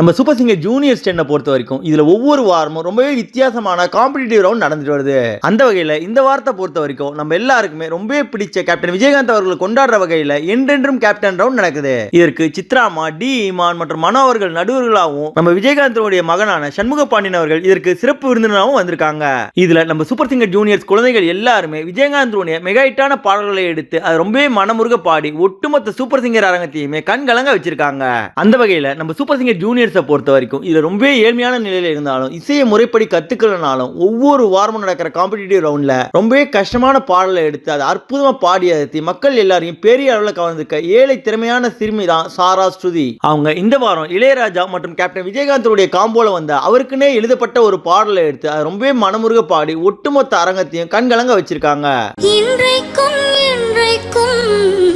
நம்ம super singer junior ஸ்டென்னை பொறுத்த வரைக்கும் இதில் ஒவ்வொரு வாரமும் ரொம்பவே வித்தியாசமான காம்படிட்டிவ் ரவுண்ட் நடந்துட்டு வருது. அந்த வகையில் இந்த வாரத்தை பொறுத்த வரைக்கும் நம்ம எல்லாருக்குமே ரொம்பவே பிடிச்ச கேப்டன் விஜயகாந்த் அவர்கள் கொண்டாடுற வகையில் என்றென்றும் கேப்டன் ரவுண்ட் நடக்குது. இதற்கு சித்ராமா டி இமான் மற்றும் மனோ அவர்கள் நடுவர்களாகவும் நம்ம விஜயகாந்தனுடைய மகனான சண்முக பாண்டியன் அவர்கள் இதற்கு சிறப்பு விருந்தினராகவும் வந்திருக்காங்க. இதுல நம்ம சூப்பர் சிங்கர் ஜூனியர்ஸ் குழந்தைகள் எல்லாருமே விஜயகாந்தனுடைய மெகா ஹிட்டான பாடல்களை எடுத்து அது ரொம்பவே மனமுருக பாடி ஒட்டுமொத்த சூப்பர் சிங்கர் அரங்கத்தையுமே கண்கலங்க வச்சிருக்காங்க. அந்த வகையில் நம்ம சூப்பர் சிங்கர் ஜூனியர்ஸை பொறுத்த வரைக்கும் இதில் ரொம்பவே ஏழ்மையான நிலையில் இருந்தாலும் இசையை முறைப்படி கத்துக்கலனாலும் ஒவ்வொரு வாரமும் நடக்கிற காம்படிட்டிவ் ரவுண்ட்ல ரொம்பவே கஷ்டமான பாடலை எடுத்து அதை அற்புதமாக பாடி மக்கள் எல்லாரையும் பெரிய அளவில் கவர்ந்திருக்க ஏழை திறமையான சிறுமி தான் சாரா ஸ்ருதி. அவங்க இந்த வாரம் இளையராஜா மற்றும் கேப்டன் விஜயகாந்தனுடைய காம்போல வந்த அவருக்குன்னே எழுதப்பட்ட ஒரு பாடலை எடுத்து அதை ரொம்பவே மனமுருக பாடி ஒட்டுமொத்த அரங்கத்தையும் கண்கலங்க வச்சிருக்காங்க. இன்றைக்கும் இன்றைக்கும்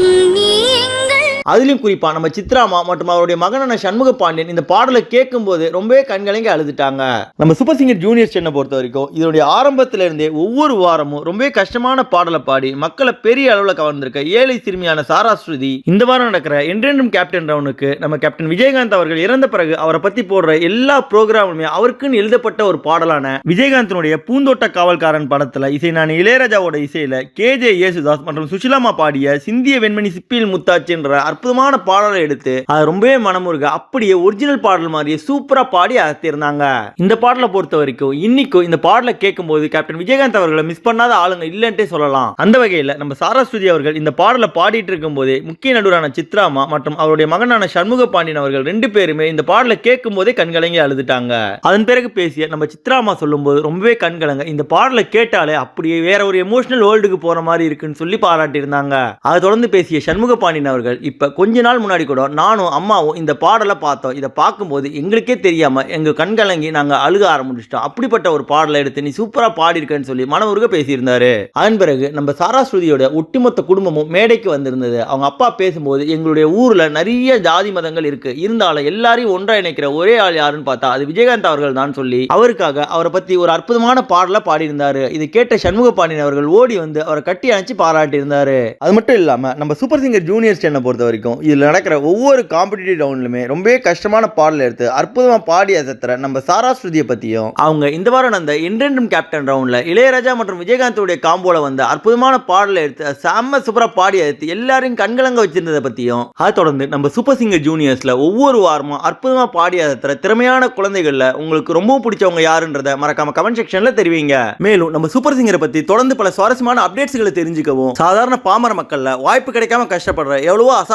அதுலயும் குறிப்பா நம்ம சித்ராமா மற்றும் அவருடைய மகனான சண்முக பாண்டியன் இந்த பாடலை கேட்கும்போது ரொம்பவே கண்கலங்கி அழுதுட்டாங்க. நம்ம சூப்பர் சிங்கர் ஜூனியர் சென்னை பொறுத்த வரைக்கும் இதனுடைய ஆரம்பத்துல இருந்தே ஒவ்வொரு வாரமும் ரொம்பவே கஷ்டமான பாடலை பாடி மக்களை பெரிய அளவில் கவர்ந்திருக்க ஏழை சிறுமியான சாராஸ்ருதி இந்த வாரம் நடக்கிற என்றென்றும் கேப்டன் ரவுனுக்கு நம்ம கேப்டன் விஜயகாந்த் அவர்கள் இறந்த பிறகு அவரை பத்தி போடுற எல்லா ப்ரோக்ராமுமே அவருக்குன்னு எழுதப்பட்ட ஒரு பாடலான விஜயகாந்தனுடைய பூந்தோட்ட காவல்காரன் படத்துல இசை நான் இளையராஜாவோட இசையில கே ஜே யேசுதாஸ் மற்றும் சுஷிலாமா பாடிய சிந்திய வெண்மணி சிப்பியில் முத்தாச்சு என்ற அற்புதமான பாடலை எடுத்து அது ரொம்பவே மனமுருக அப்படியே ஒரிஜினல் பாடல் மாதிரியே சூப்பரா பாடி அகத்திருந்தாங்க இந்த பாடலை பொறுத்த வரைக்கும் இன்னைக்கும் இந்த பாடலை கேட்கும்போது கேப்டன் விஜயகாந்த் அவர்களை மிஸ் பண்ணாத ஆளுங்க இல்லைன்ட்டே சொல்லலாம். அந்த வகையில் நம்ம சாரஸ்வதி அவர்கள் இந்த பாடலை பாடிட்டு இருக்கும்போதே முக்கிய நடுவரான சித்ராமா மற்றும் அவருடைய மகனான சண்முக பாண்டியன் அவர்கள் ரெண்டு பேருமே இந்த பாடலை கேட்கும்போதே கண்கலங்கி அழுதுட்டாங்க. அதன் பிறகு பேசிய நம்ம சித்ராமா சொல்லும்போது ரொம்பவே கண்கலங்க இந்த பாடலை கேட்டாலே அப்படியே வேற ஒரு எமோஷனல் வேர்ல்டுக்கு போற மாதிரி இருக்குன்னு சொல்லி பாராட்டியிருந்தாங்க. அதை தொடர்ந்து பேசிய சண்முக பாண்டியன் அவர்கள் இப்ப கொஞ்ச நாள் முன்னாடி கூட நானும் அம்மாவும் இந்த பாடலை பார்த்தோம். இதை பார்க்கும்போது எங்களுக்கே தெரியாமல் எங்கள் கண்கலங்கி நாங்கள் அழுக ஆரம்பிச்சிட்டோம். அப்படிப்பட்ட ஒரு பாடலை எடுத்து நீ சூப்பராக பாடியிருக்கேன்னு சொல்லி மனமுருக பேசியிருந்தாரு. அதன் பிறகு நம்ம சாராஸ்ருதியோட ஒட்டுமொத்த குடும்பமும் மேடைக்கு வந்திருந்தது. அவங்க அப்பா பேசும்போது எங்களுடைய ஊரில் நிறைய ஜாதி மதங்கள் இருக்குது இருந்தாலும் எல்லாரையும் ஒன்றா இணைக்கிற ஒரே ஆள் யாருன்னு பார்த்தா அது விஜயகாந்த் அவர்கள் தான் சொல்லி அவருக்காக அவரை பற்றி ஒரு அற்புதமான பாடலை பாடியிருந்தாரு. இது கேட்ட சண்முக பாண்டியன் அவர்கள் ஓடி வந்து அவரை கட்டி அணைச்சு பாராட்டியிருந்தார். அது மட்டும் இல்லாமல் நம்ம சூப்பர் சிங்கர் ஜூனியர் சேனலை பொறுத்தவரை வரைக்கும் இதில் நடக்கிற ஒவ்வொரு காம்படிட்டிவ் ரவுண்ட்லுமே ரொம்பவே கஷ்டமான பாடல் எடுத்து அற்புதமா பாடி அசத்துற நம்ம சாரா ஸ்ருதியை அவங்க இந்த வாரம் நடந்த என்றென்றும் கேப்டன் ரவுண்ட்ல இளையராஜா மற்றும் விஜயகாந்தோடைய காம்போல வந்த அற்புதமான பாடலை எடுத்து செம்ம சூப்பரா பாடி அழுத்து எல்லாரையும் கண்கலங்க வச்சிருந்ததை பத்தியும் அதை தொடர்ந்து நம்ம சூப்பர் சிங்கர் ஜூனியர்ஸ்ல ஒவ்வொரு வாரமும் அற்புதமா பாடி அசத்துற திறமையான குழந்தைகள்ல உங்களுக்கு ரொம்பவும் பிடிச்சவங்க யாருன்றத மறக்காம கமெண்ட் செக்ஷன்ல தெரிவிங்க. மேலும் நம்ம சூப்பர் சிங்கரை பத்தி தொடர்ந்து பல சுவாரஸ்யமான அப்டேட்ஸ்களை தெரிஞ்சுக்கவும் சாதாரண பாமர மக்களில் வாய்ப்பு கிடைக்காம கஷ்டப்படுற எவ்வளவோ